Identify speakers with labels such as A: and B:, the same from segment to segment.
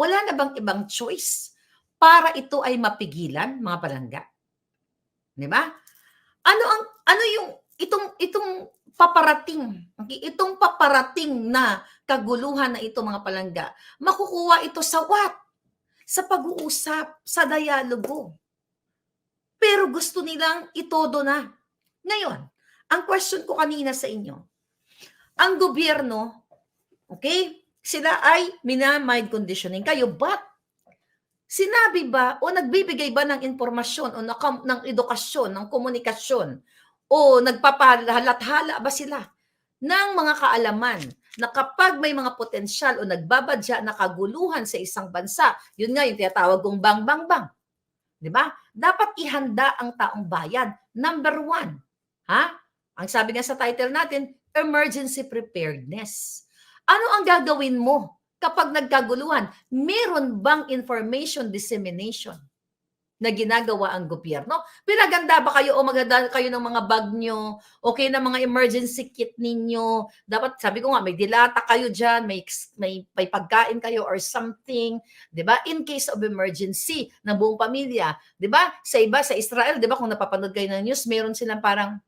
A: wala na bang ibang choice para ito ay mapigilan, mga palangga? 'Di ba? Ano ang ano yung itong itong paparating, okay, itong paparating na kaguluhan na ito mga palangga, makukuha ito sa what? Sa pag-uusap, sa dialogo. Pero gusto nilang itodo na. Ngayon, ang question ko kanina sa inyo, ang gobyerno, okay, sila ay mina-mind conditioning kayo, but sinabi ba o nagbibigay ba ng impormasyon o nakam- ng edukasyon, ng komunikasyon o nagpapahalat-hala ba sila ng mga kaalaman na kapag may mga potensyal o nagbabadya na kaguluhan sa isang bansa, yun nga yung tinatawag kong bang bang bang. 'Di ba? Dapat ihanda ang taong bayan. Number one, ha? Ang sabi nga sa title natin, emergency preparedness. Ano ang gagawin mo kapag nagkaguluhan? Meron bang information dissemination na ginagawa ang gobyerno? Pinaganda ba kayo o maganda kayo ng mga bag nyo? Okay na mga emergency kit ninyo? Dapat, sabi ko nga, may dilata kayo dyan, may, may, may pagkain kayo or something. ba? In case of emergency ng buong pamilya, ba? Sa iba sa Israel, ba kung napapanood kayo ng news, meron silang parang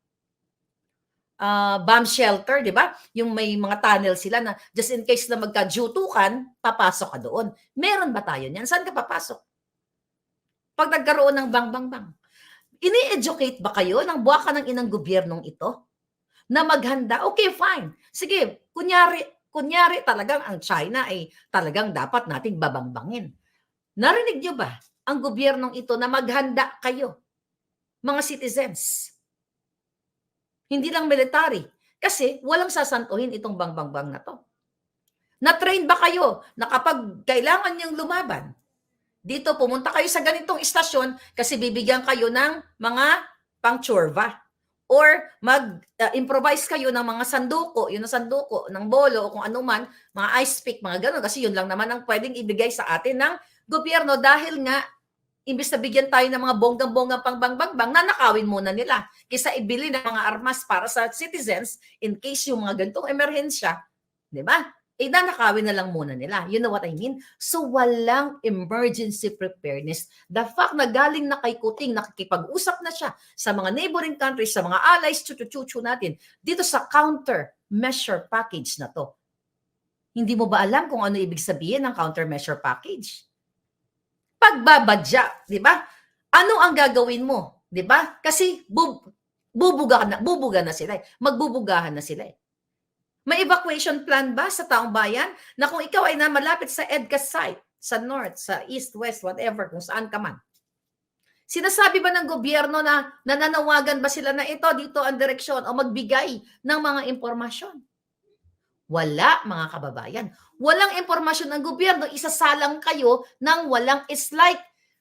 A: ah, bomb shelter, 'di ba? Yung may mga tunnel sila na just in case na magka-jutukan, papasok ka doon. Meron ba tayo niyan? Saan ka papasok? Pag nagkaroon ng bang bang bang. Ini-educate ba kayo ng buwaka ng inang gobyernong ito? Na maghanda? Okay, fine. Sige, kunyari, kunyari talagang ang China ay talagang dapat nating babangbangin. Narinig niyo ba ang gobyernong ito na maghanda kayo, mga citizens? Hindi lang military. Kasi walang sasantuhin itong bangbang-bang na to. Na-train ba kayo na kapag kailangan niyang lumaban, dito pumunta kayo sa ganitong istasyon kasi bibigyan kayo ng mga pangtsurva or mag-improvise kayo ng mga sanduko, yun ang sanduko, ng bolo o kung ano man, mga ice pick, mga ganun. Kasi yun lang naman ang pwedeng ibigay sa atin ng gobyerno dahil nga imbis na bigyan tayo ng mga bonggang-bonggang pangbangbang, nanakawin muna nila kaysa ibili ng mga armas para sa citizens in case yung mga ganitong emerhensya, di ba? Eh, nanakawin na lang muna nila. You know what I mean? So, walang emergency preparedness. The fact na galing na kay Kuting, nakikipag-usap na siya sa mga neighboring countries, sa mga allies, chuchu natin, dito sa counter-measure package na to. Hindi mo ba alam kung ano ibig sabihin ng counter-measure package? Pagbabadya, 'di ba? Ano ang gagawin mo, 'di ba? Kasi bub, bubuga na, bubuga na sila. Eh. Magbubugahan na sila. Eh. May evacuation plan ba sa taong bayan na kung ikaw ay na malapit sa EDCA site, sa north, sa east, west, whatever, kung saan ka man. Sinasabi ba ng gobyerno na nananawagan ba sila na ito, dito ang direksyon o magbigay ng mga impormasyon? Wala, mga kababayan. Walang impormasyon ng gobyerno, isasalang kayo ng walang, it's like